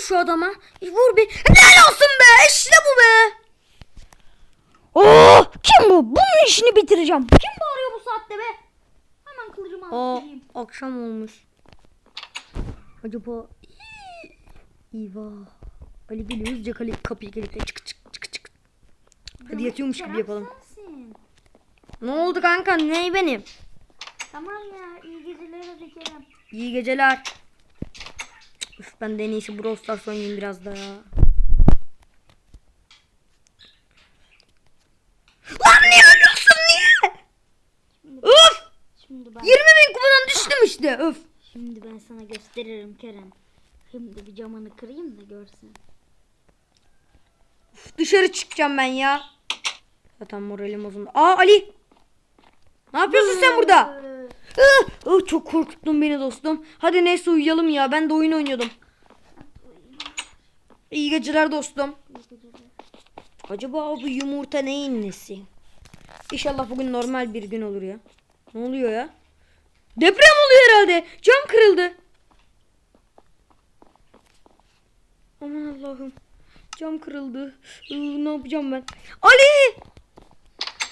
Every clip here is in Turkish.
vur şu adama. Vur bir. Helal olsun be. İşte bu be. Oo, kim bu? Bunun işini bitireceğim. Kim bağırıyor bu saatte be? Hemen kılıcımı alıp geleyim. akşam olmuş. Acaba Eyvah. Ali geliyor hızlıca kale, kapıyı kilitle. Çık çık çık çık. Hadi yatıyormuş gibi yapalım. sensin. Ne oldu kanka? Ne benim? Tamam ya iyi geceler Kerem. İyi geceler. Üf ben de en iyisi Brawl Stars oynayayım biraz daha. Lan niye ölüyorsun niye? Öf! Şimdi ben 20 bin kupadan düştüm işte öf. şimdi ben sana gösteririm Kerem. Şimdi bir camını kırayım da görsün. Üf, Dışarı çıkacağım ben ya. Zaten moralim bozuldu. Aa Ali. Ne yapıyorsun sen burada? Ah, ah, çok korkuttun beni dostum. Hadi neyse uyuyalım ya. Ben de oyun oynuyordum. İyi geceler dostum. Acaba bu yumurta neyin nesi? İnşallah bugün normal bir gün olur ya. Ne oluyor ya? Deprem oluyor herhalde. Cam kırıldı. Aman Allah'ım. Cam kırıldı. Ne yapacağım ben? Ali!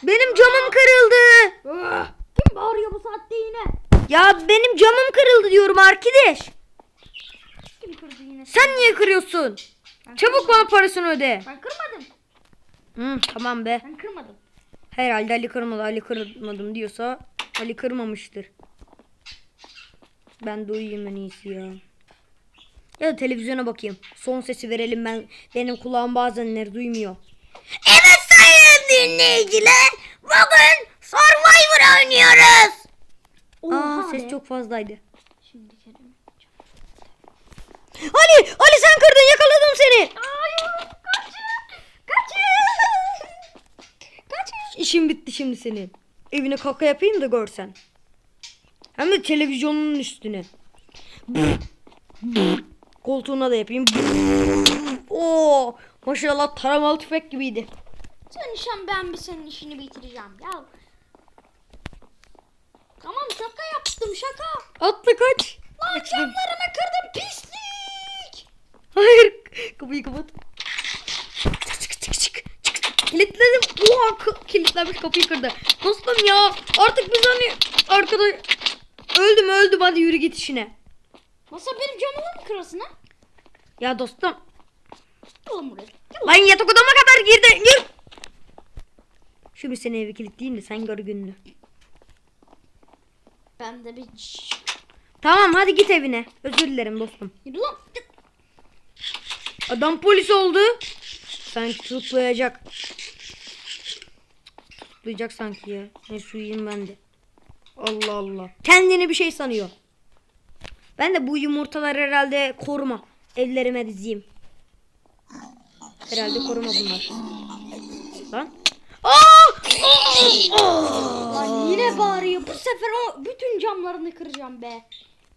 Benim camım kırıldı. Kim bağırıyor bu saatte yine? Ya benim camım kırıldı diyorum arkadaş. Kim kırdı yine? Sen niye kırıyorsun? Çabuk bana parasını öde. Ben kırmadım. Hı, tamam be. Ben kırmadım. Herhalde Ali kırmadı. Ali kırmadım diyorsa Ali kırmamıştır. Ben de uyuyayım en iyisi ya. Ya da televizyona bakayım. Son sesi verelim ben. Benim kulağım bazenleri duymuyor. Evet sayın dinleyiciler. Oynuyoruz. Aa, Oha ses be. çok fazlaydı. Şimdi Kerem. Ali! Ali sen kırdın yakaladım seni. Hayır kaçın. Kaçın. Kaçın. İşin bitti şimdi senin. Evine kaka yapayım da görsen. Hem de televizyonun üstüne. Koltuğuna da yapayım. Oo, maşallah taramalı tüfek gibiydi. Sen işen ben bir senin işini bitireceğim ya. Tamam şaka yaptım şaka. Atla kaç. Lan camlarımı kırdım pislik. Hayır. Kapıyı kapat. Çık çık çık çık. Kilitledim. Oha kilitlenmiş kapıyı kırdı. Dostum ya artık biz hani arkada öldüm öldüm hadi yürü git işine. Masa benim camımı mı kırasın ha? Ya dostum lan buraya. Lan yatak odama kadar girdi. Gir. Bir seni evi kilitleyeyim de sen gör gününü. Ben de bir Tamam hadi git evine. Özür dilerim dostum. Yürü lan. Adam polis oldu. Sanki tutuklayacak. Tutuklayacak sanki ya. Ne suyuyum ben de. Allah Allah. Kendini bir şey sanıyor. Ben de bu yumurtalar herhalde koruma. Evlerime dizeyim. Herhalde koruma bunlar. Lan. Aa! Lan yine bağırıyor. Bu sefer o bütün camlarını kıracağım be.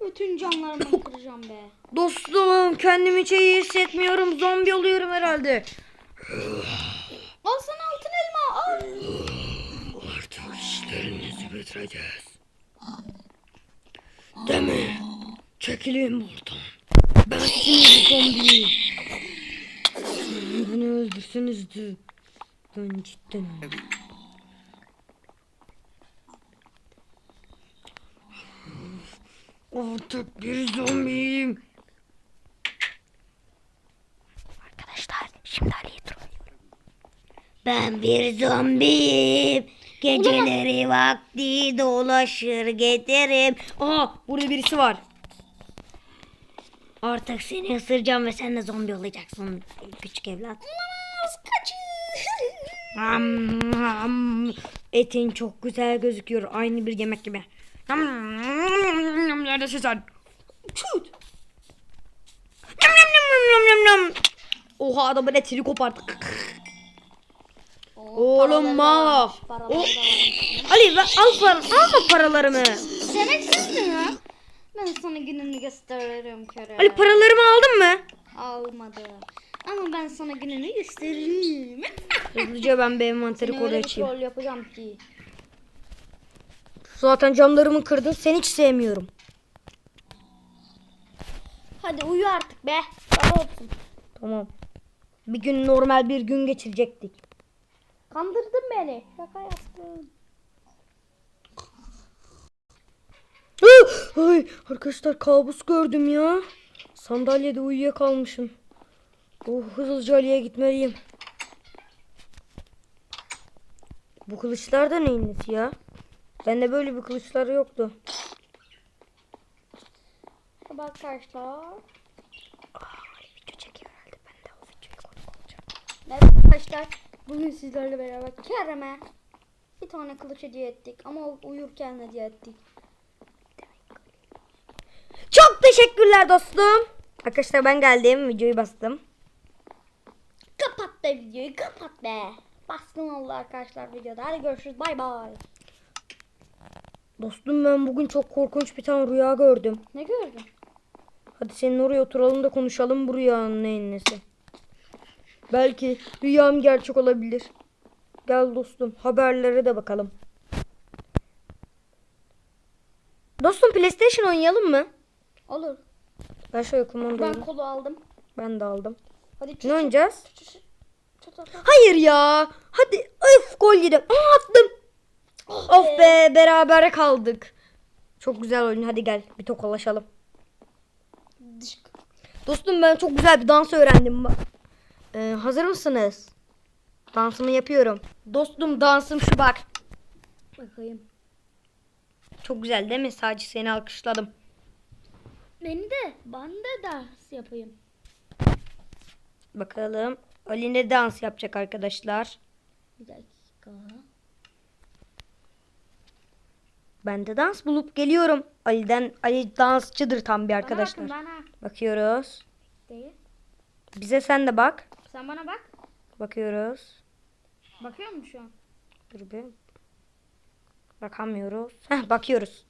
Bütün camlarını kıracağım be. Dostum kendimi hiç iyi hissetmiyorum. Zombi oluyorum herhalde. Al sana altın elma al. Artık işlerinizi bitireceğiz. Demi. Çekilin buradan. Ben sinirli zombiyim. Beni öldürsenizdi. Ben cidden Artık bir zombiyim. Arkadaşlar şimdi Ali'yi trollüyorum. Ben bir zombiyim. Geceleri vakti dolaşır gelirim. Aa burada birisi var. Artık seni ısıracağım ve sen de zombi olacaksın küçük evlat. Olamaz kaçın. Etin çok güzel gözüküyor. Aynı bir yemek gibi. Nam, Neredesin sen? Tut. Nam, nam, nam, nam, nam, nam. Oha adamın etini kopardık. Oğlum ma. Paraları O-. Ali al para, alma paralarımı. Sen mi? Ben sana gününü gösteririm Kerem. Ali paralarımı aldın mı? Almadı. Ama ben sana gününü gösteririm. Hızlıca ben bir envanteri Seni koru öyle bir açayım. yapacağım ki. Zaten camlarımı kırdın. Seni hiç sevmiyorum. Hadi uyu artık be. Sabah olsun. Tamam. Bir gün normal bir gün geçirecektik. Kandırdın beni. Şaka yaptım. Ah! Ay arkadaşlar kabus gördüm ya. Sandalyede uyuyakalmışım. Oh, hızlıca Ali'ye gitmeliyim. Bu kılıçlar da neyin nesi ya? Bende böyle bir kılıçlar yoktu. Merhaba arkadaşlar. Video çekiyor herhalde. Ben de o videoyu konuk olacağım. Merhaba arkadaşlar. Bugün sizlerle beraber Kerem'e bir tane kılıç hediye ettik. Ama uyurken hediye ettik. Çok teşekkürler dostum. Arkadaşlar ben geldim. Videoyu bastım. Kapat be videoyu kapat be. Baskın oldu arkadaşlar videoda. Hadi görüşürüz. Bay bay. Dostum ben bugün çok korkunç bir tane rüya gördüm. Ne gördün? Hadi senin oraya oturalım da konuşalım bu rüyanın neyin nesi. Belki rüyam gerçek olabilir. Gel dostum haberlere de bakalım. Dostum PlayStation oynayalım mı? Olur. Ben şöyle kumandayı. Ben kolu aldım. ben de aldım. Hadi çıt Ne oynayacağız? Hayır ya. Hadi öf gol yedim. Aa, attım. Of be beraber kaldık. Çok güzel oyun. Hadi gel bir tokalaşalım. Dostum ben çok güzel bir dans öğrendim. Ee, hazır mısınız? Dansımı yapıyorum. Dostum dansım şu bak. Bakayım. Çok güzel değil mi? Sadece seni alkışladım. Beni de. Ben de dans yapayım. Bakalım. Ali ne dans yapacak arkadaşlar? Bir dakika. Ben de dans bulup geliyorum. Ali'den Ali dansçıdır tam bir arkadaşlar. Bana bakın bana. Bakıyoruz. Değil. Bize sen de bak. Sen bana bak. Bakıyoruz. Bakıyor musun şu an? Dur bir. Bakamıyoruz. Heh, bakıyoruz.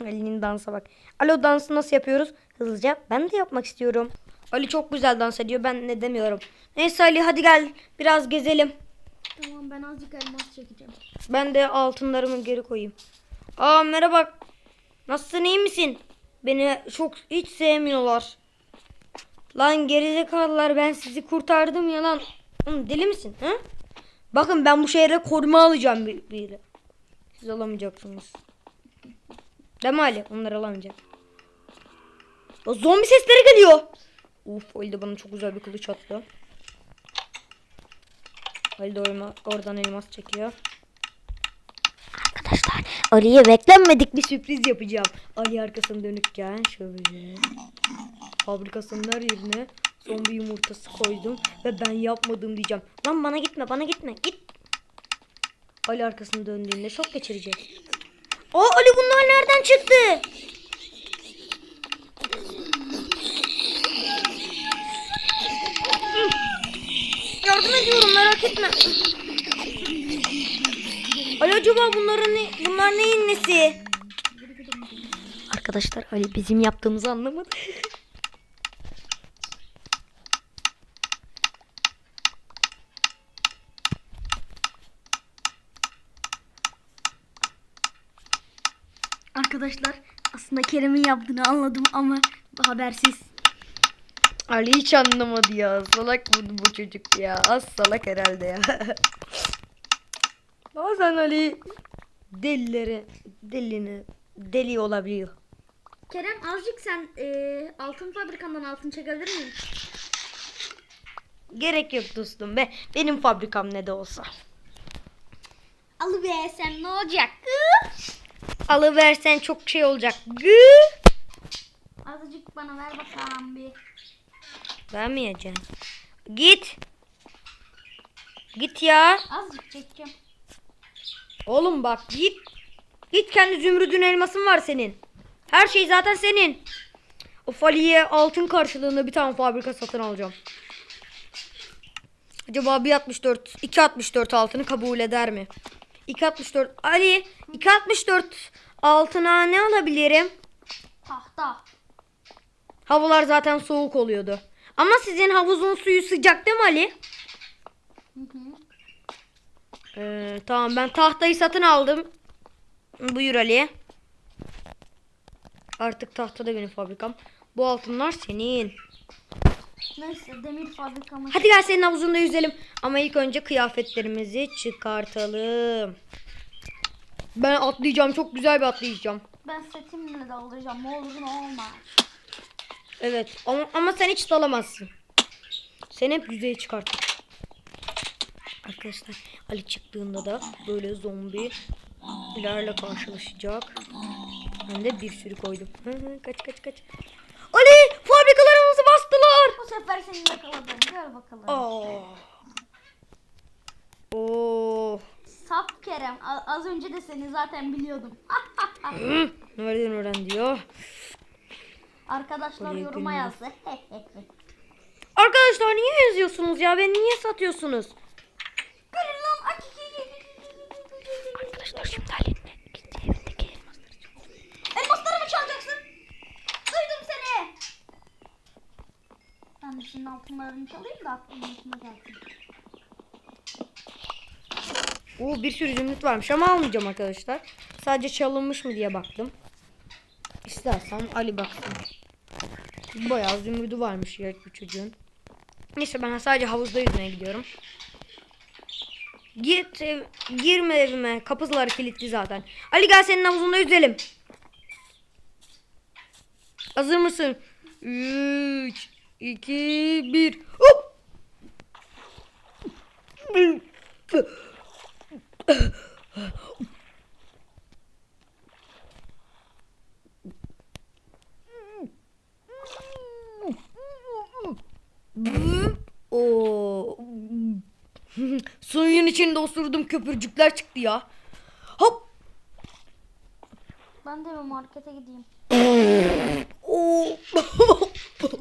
Ali'nin dansa bak. Alo dansı nasıl yapıyoruz? Hızlıca. Ben de yapmak istiyorum. Ali çok güzel dans ediyor. Ben ne demiyorum. Neyse Ali hadi gel. Biraz gezelim. Tamam ben azıcık elmas çekeceğim. Ben de altınlarımı geri koyayım. Aa merhaba. Nasılsın iyi misin? Beni çok hiç sevmiyorlar. Lan gerizekalılar ben sizi kurtardım ya lan. Oğlum deli misin? He? Bakın ben bu şehre koruma alacağım bir, bir. Siz alamayacaksınız. Mi Ali? Onlar alamayacak. O zombi sesleri geliyor. Uf Ali de bana çok güzel bir kılıç attı. Ali de oradan elmas çekiyor. Arkadaşlar Ali'ye beklenmedik bir sürpriz yapacağım. Ali arkasını dönükken şöyle fabrikasının her yerine zombi yumurtası koydum ve ben yapmadım diyeceğim. Lan bana gitme bana gitme git. Ali arkasını döndüğünde şok geçirecek. Aa Ali bunlar nereden çıktı? Yardım ediyorum merak etme. Ali acaba bunların ne, bunlar neyin nesi? Arkadaşlar Ali bizim yaptığımızı anlamadı. Arkadaşlar aslında Kerem'in yaptığını anladım ama habersiz. Ali hiç anlamadı ya. Salak bu, bu çocuk ya. Az salak herhalde ya. Bazen Ali delileri, delini, deli olabiliyor. Kerem azıcık sen e, altın fabrikandan altın çekebilir miyim? Gerek yok dostum be. Benim fabrikam ne de olsa. Alıver sen ne olacak? Alıversen çok şey olacak. Gı. Azıcık bana ver bakalım bir. Vermeyeceksin. Git. Git ya. Azıcık çekeceğim. Oğlum bak git. Git kendi zümrüdün elmasın var senin. Her şey zaten senin. O Fali'ye altın karşılığında bir tane fabrika satın alacağım. Acaba 1.64, 2.64 altını kabul eder mi? 2.64 Ali 2.64 altına ne alabilirim? Tahta. Havalar zaten soğuk oluyordu. Ama sizin havuzun suyu sıcak değil mi Ali? Hı hı. Ee, tamam ben tahtayı satın aldım. Buyur Ali. Artık tahtada benim fabrikam. Bu altınlar senin. Neyse demir fabrikamız. Hadi gel senin havuzunda yüzelim. Ama ilk önce kıyafetlerimizi çıkartalım. Ben atlayacağım. Çok güzel bir atlayacağım. Ben setimle de alacağım. Ne olur ne olmaz. Evet ama, ama sen hiç dalamazsın. Sen hep yüzeye çıkartır. Arkadaşlar Ali çıktığında da böyle zombilerle karşılaşacak. Ben de bir sürü koydum. Kaç kaç kaç. Ali fabrikalarımızı bastılar. Bu sefer seni yakaladım. Gör bakalım. Aa. Oo. Sap Kerem. Az önce de seni zaten biliyordum. Nereden öğrendi ya? Arkadaşlar Oraya yoruma yazdı. Arkadaşlar niye yazıyorsunuz ya? Beni niye satıyorsunuz? Görün lan. Aç. Arkadaşlar şimdi Ali'nin gitti evindeki elmasları Elmasları mı çalacaksın? Duydum seni. Şimdi altınlarını çalayım da aklımın gelsin. Oo bir sürü zümrüt varmış ama almayacağım arkadaşlar. Sadece çalınmış mı diye baktım. İstersen Ali baksın. Bayağı zümrüdü varmış ya bu çocuğun. Neyse ben sadece havuzda yüzmeye gidiyorum. Git ev- girme evime. Kapılar kilitli zaten. Ali gel senin havuzunda yüzelim. Hazır mısın? 3 2 1 Hop! Oo. Suyun içinde osurdum köpürcükler çıktı ya. Hop. Ben de bir markete gideyim. Oo.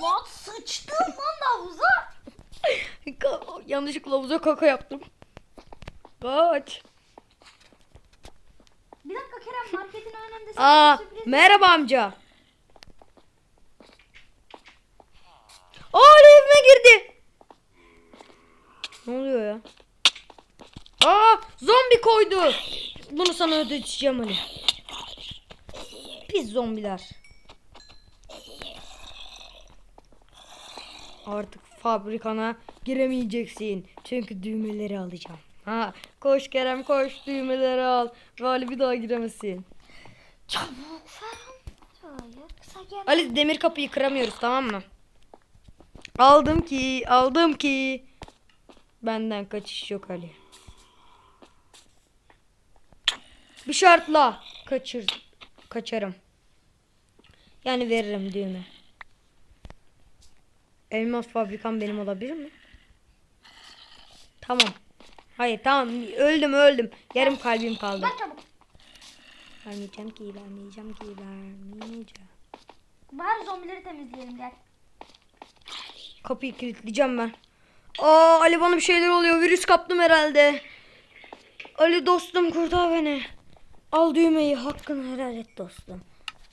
Lan sıçtım lan havuza. Yanlışlıkla havuza kaka yaptım. Kaç. Bir dakika Kerem marketin önünde sana Aa, bir sürpriz. merhaba amca. Aa evime girdi. Ne oluyor ya? Aa zombi koydu. Bunu sana ödeteceğim Ali. Pis zombiler. Artık fabrikana giremeyeceksin. Çünkü düğmeleri alacağım. Ha, koş Kerem koş düğmeleri al. Ve Ali bir daha giremesin. Çabuk Ferhan. Ali demir kapıyı kıramıyoruz tamam mı? Aldım ki, aldım ki. Benden kaçış yok Ali. Bir şartla kaçır kaçarım. Yani veririm düğme. Elmas fabrikam benim olabilir mi? Tamam. Hayır tamam öldüm öldüm. Yarım kalbim kaldı. Gel çabuk. Vermeyeceğim ki vermeyeceğim ki vermeyeceğim. Bari zombileri temizleyelim gel. Kapıyı kilitleyeceğim ben. Aa Ali bana bir şeyler oluyor. Virüs kaptım herhalde. Ali dostum kurtar beni. Al düğmeyi. Hakkını helal et dostum.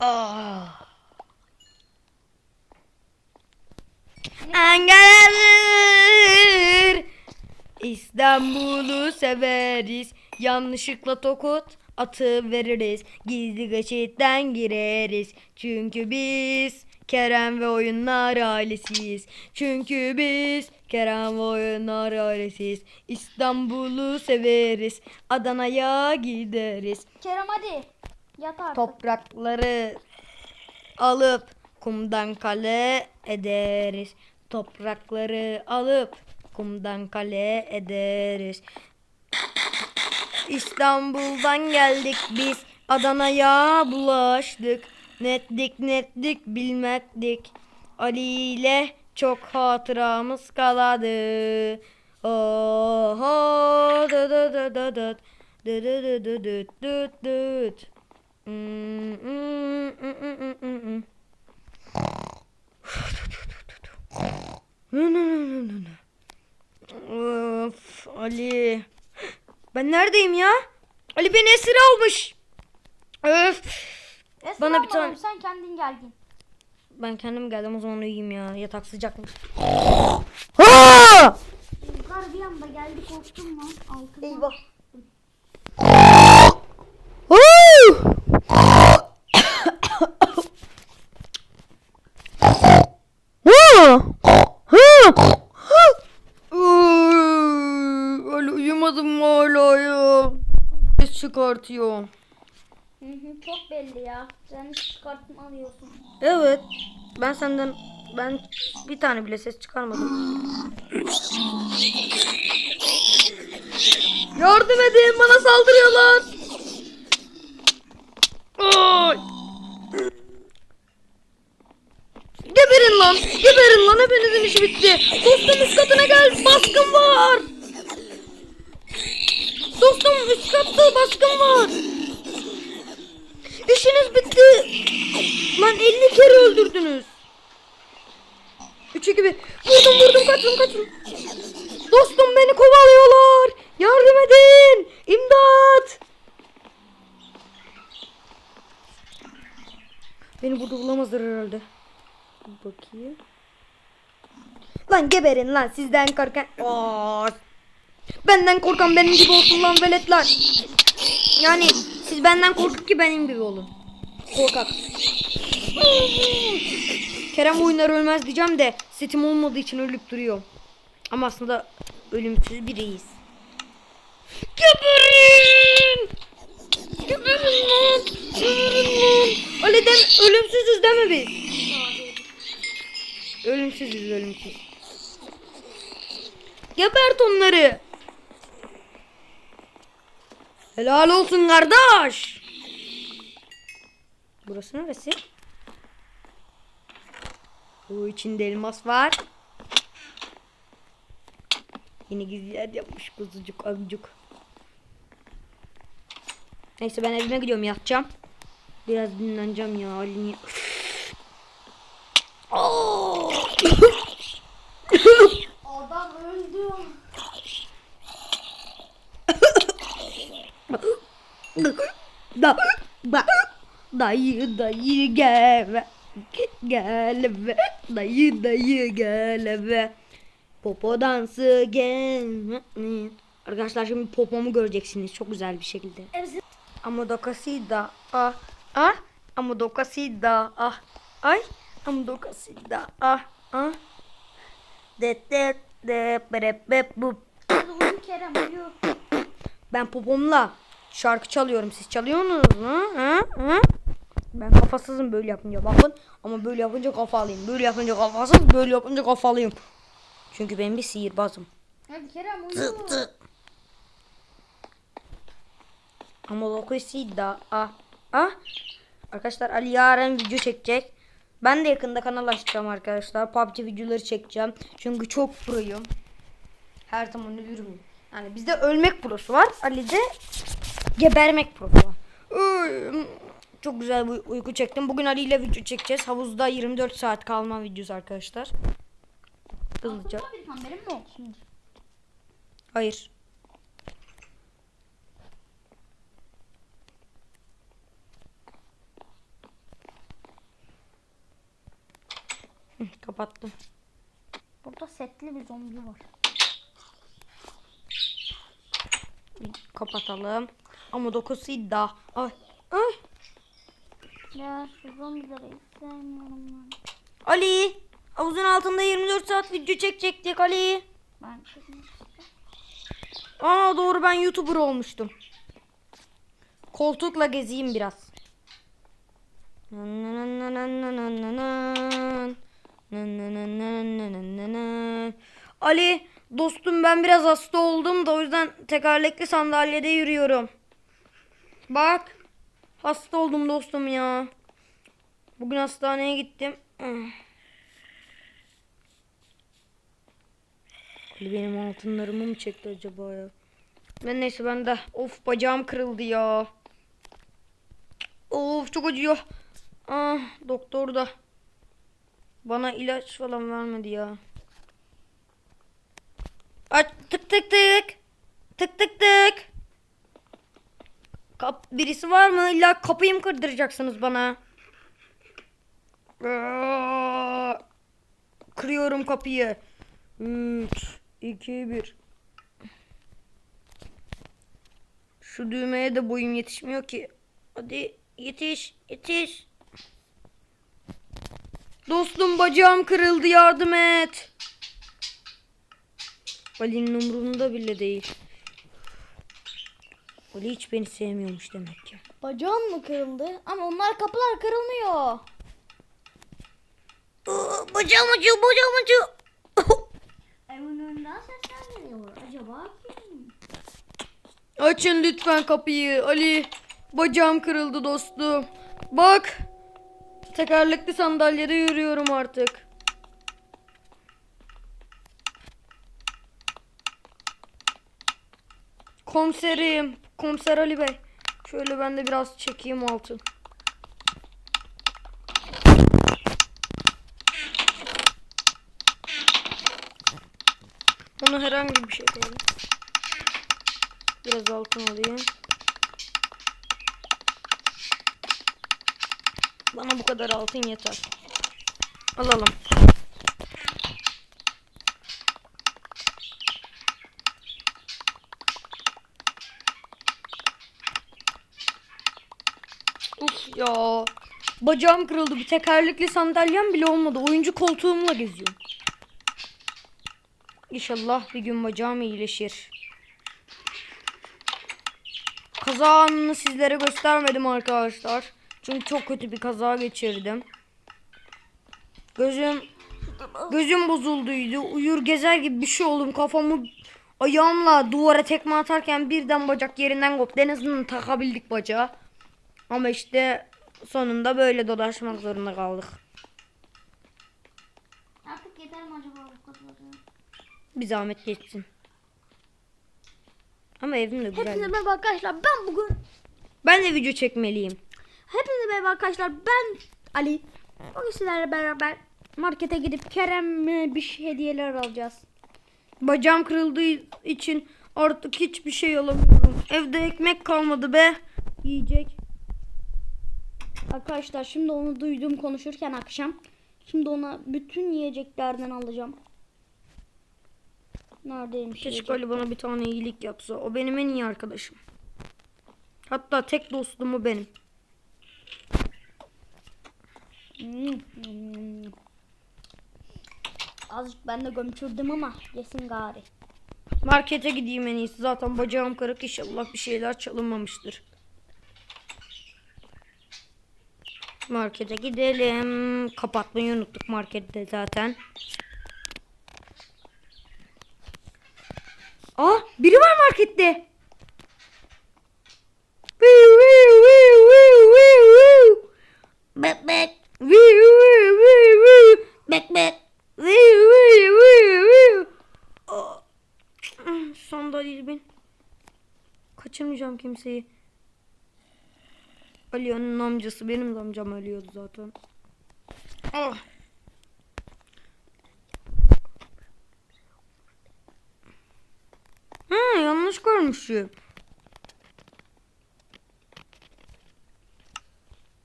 Aa. Engeller. İstanbul'u severiz. Yanlışlıkla tokut atı veririz. Gizli geçitten gireriz. Çünkü biz Kerem ve oyunlar ailesiyiz. Çünkü biz Kerem ve oyunlar ailesiyiz. İstanbul'u severiz. Adana'ya gideriz. Kerem hadi. Yat artık. Toprakları alıp kumdan kale ederiz. Toprakları alıp kumdan kale ederiz. İstanbul'dan geldik biz Adana'ya bulaştık. Netlik netlik bilmektik. Ali ile çok hatıramız kaladı. Oho da da da da da dı dı dı dı dı dı dı. Mm mm mm mm mm mm. Nı nı nı nı nı. Of Ali. Ben neredeyim ya? Ali beni esir almış. Öf. Esra Bana bir tane- Sen kendin geldin. Ben kendim geldim o zaman uyuyayım ya. Yatak sıcakmış. Ha! Yukarı bir anda geldi korktum lan. Altına. Eyvah. Çıkartıyor. Hı hı, çok belli ya. Sen hiç çıkartma alıyorsun. Evet. Ben senden ben bir tane bile ses çıkarmadım. Yardım edin bana saldırıyorlar. Ay. Geberin lan. Geberin lan hepinizin işi bitti. Dostum üst katına gel. Baskın var. Dostum üst katta baskın var. İşiniz bitti. Lan 50 kere öldürdünüz. 3 2 1. Vurdum vurdum kaçın kaçın. Dostum beni kovalıyorlar. Yardım edin. İmdat. Beni burada bulamazlar herhalde. Bakayım. Lan geberin lan sizden korkan. Aa, benden korkan benim gibi olsun lan veletler. Yani siz benden korkun ki benim gibi olun. Korkak. Kerem oyunlar ölmez diyeceğim de setim olmadığı için ölüp duruyor. Ama aslında ölümsüz bir reis. Geberin! Geberin lan! Geberin lan! Öyle dem ölümsüzüz deme biz. Ölümsüzüz ölümsüz. Gebert onları. Helal olsun kardeş. Burası neresi? Bu içinde elmas var. Yine gizli yer yapmış kuzucuk amcuk. Neyse ben evime gidiyorum yatacağım. Biraz dinleneceğim ya? Aa! Adam öldü. da ba dayı dayı gel gel be dayı dayı gel be popo dansı gel arkadaşlar şimdi popomu göreceksiniz. Çok güzel bir şekilde. Ama dokasida ah ah. Ama dokasida ah ay. Ama dokasida ah ah. De de de bre be bu. Ben popomla şarkı çalıyorum. Siz çalıyorsunuz mu? Ha? Ha? Ben kafasızım böyle yapınca bakın. Ama böyle yapınca kafalıyım. Böyle yapınca kafasız, böyle yapınca kafalıyım. Çünkü ben bir sihirbazım. Hadi Kerem uyu. Ama dokusu da ah ah. Arkadaşlar Ali yarın video çekecek. Ben de yakında kanal açacağım arkadaşlar. PUBG videoları çekeceğim. Çünkü çok proyum. Her zaman ölürüm. Yani bizde ölmek prosu var. Ali'de gebermek. Iy, Çok güzel bir uyku çektim. Bugün Ali ile video çekeceğiz. Havuzda 24 saat kalma videosu arkadaşlar. Hızlıca. Mi? Hayır. Hı, Kapattım. Burada setli bir zombi var. Kapatalım. Ama dokusu iddia. Ay. Ay. Ya şu zombileri hiç sevmiyorum ben. Ali. Havuzun altında 24 saat video çekecektik Ali. Ben çekmek Aa doğru ben YouTuber olmuştum. Koltukla gezeyim biraz. Ali dostum ben biraz hasta oldum da o yüzden tekerlekli sandalyede yürüyorum. Bak hasta oldum dostum ya. Bugün hastaneye gittim. Ali benim altınlarımı mı çekti acaba ya? Ben neyse ben de of bacağım kırıldı ya. Of çok acıyor. Ah doktor da bana ilaç falan vermedi ya. Aç tık tık tık. Tık tık tık. Kap birisi var mı? İlla kapıyı mı kırdıracaksınız bana? Kırıyorum kapıyı. 3 2 1 Şu düğmeye de boyum yetişmiyor ki. Hadi yetiş, yetiş. Dostum bacağım kırıldı yardım et. Ali'nin umurunda bile değil. Ali hiç beni sevmiyormuş demek ki. Bacağım mı kırıldı? Ama onlar kapılar kırılmıyor. Bacağım acıyor, bacağım acıyor. Evin önünden sesler geliyor. Acaba kim? Açın lütfen kapıyı. Ali, bacağım kırıldı dostum. Bak. Tekerlekli sandalyede yürüyorum artık. Komiserim, komiser Ali Bey. Şöyle ben de biraz çekeyim altın. Ona herhangi bir şey koyayım. Biraz altın alayım. Bana bu kadar altın yeter. Alalım. Uf ya. Bacağım kırıldı. Bir tekerlekli sandalyem bile olmadı. Oyuncu koltuğumla geziyorum. İnşallah bir gün bacağım iyileşir. Kaza anını sizlere göstermedim arkadaşlar. Çünkü çok kötü bir kaza geçirdim. Gözüm gözüm bozulduydu. Uyur gezer gibi bir şey oldum. Kafamı ayağımla duvara tekme atarken birden bacak yerinden koptu. En azından takabildik bacağı. Ama işte sonunda böyle dolaşmak zorunda kaldık. Artık yeter mi acaba bu kadar? Bir zahmet geçsin. Ama evim de güzel. Hepinize merhaba arkadaşlar. Ben bugün Ben de video çekmeliyim. Hepinize merhaba arkadaşlar. Ben Ali. Bugün sizlerle beraber markete gidip Kerem'e bir şey hediyeler alacağız. Bacağım kırıldığı için artık hiçbir şey alamıyorum. Evde ekmek kalmadı be. Yiyecek. Arkadaşlar şimdi onu duydum konuşurken akşam. Şimdi ona bütün yiyeceklerden alacağım. Neredeymiş Keşke? Ali bana bir tane iyilik yapsa. O benim en iyi arkadaşım. Hatta tek dostum o benim. Hmm. Azıcık ben de gömçürdüm ama yesin gari. Markete gideyim en iyisi. Zaten bacağım kırık inşallah bir şeyler çalınmamıştır. Markete gidelim. Kapatmayı unuttuk markette zaten. Aa biri var markette. Viu, viu, viu, viu. Aa. Sandalyeyi bin. Kaçırmayacağım kimseyi. Ali'nin amcası benim de amcam ölüyordu zaten. Ah. Ha yanlış görmüşüm.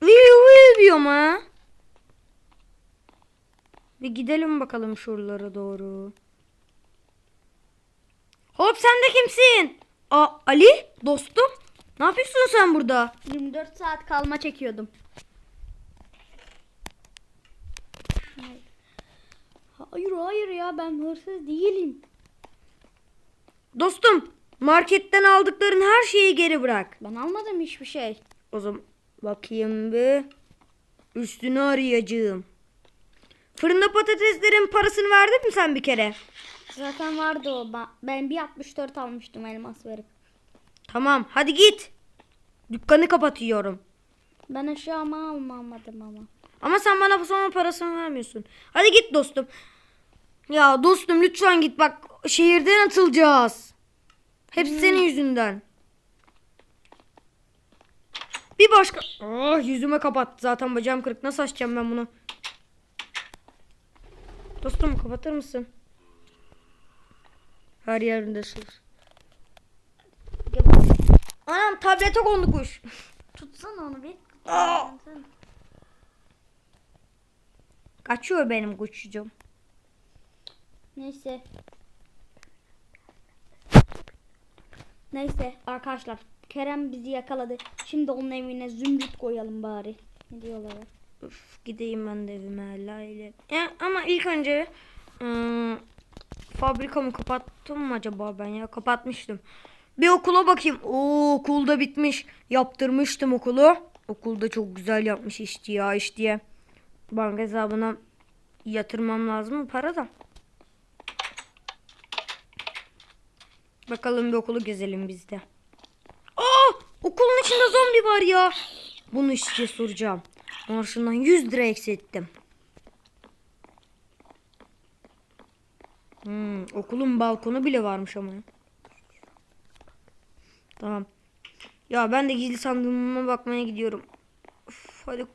Viu viu diyorum ha. Bir gidelim bakalım şuralara doğru. Hop sen de kimsin? Aa, Ali dostum. Ne yapıyorsun sen burada? 24 saat kalma çekiyordum. Hayır hayır ya ben hırsız değilim. Dostum marketten aldıkların her şeyi geri bırak. Ben almadım hiçbir şey. O zaman bakayım bir. Üstünü arayacağım. Fırında patateslerin parasını verdin mi sen bir kere? Zaten vardı o. Ben- Ben bir 64 almıştım elmas verip. Tamam hadi git. Dükkanı kapatıyorum. Ben eşyamı almadım ama. Ama sen bana sonra parasını vermiyorsun. Hadi git dostum. Ya dostum lütfen git bak şehirden atılacağız. Hepsi senin yüzünden. Bir başka... Ah yüzüme kapat. Zaten bacağım kırık. Nasıl açacağım ben bunu? Dostum kapatır mısın? Her yerinde sır. Anam tablete kondu kuş. Tutsana onu bir. Aa! Kaçıyor benim kuşucuğum. Neyse. Neyse arkadaşlar. Kerem bizi yakaladı. Şimdi onun evine zümrüt koyalım bari. Ne diyorlar? Üf, gideyim ben de evime Lale. Ya, ama ilk önce ıı, fabrikamı kapattım mı acaba ben ya? Kapatmıştım. Bir okula bakayım. Oo okulda bitmiş. Yaptırmıştım okulu. Okulda çok güzel yapmış işçi ya iş diye. Banka hesabına yatırmam lazım mı para da. Bakalım bir okulu gezelim biz de. Aa! Okulun içinde zombi var ya. Bunu işçiye soracağım. Maaşından 100 lira eksilttim. Hmm, okulun balkonu bile varmış ama. Tamam. Ya ben de gizli sandığıma bakmaya gidiyorum. Uf, hadi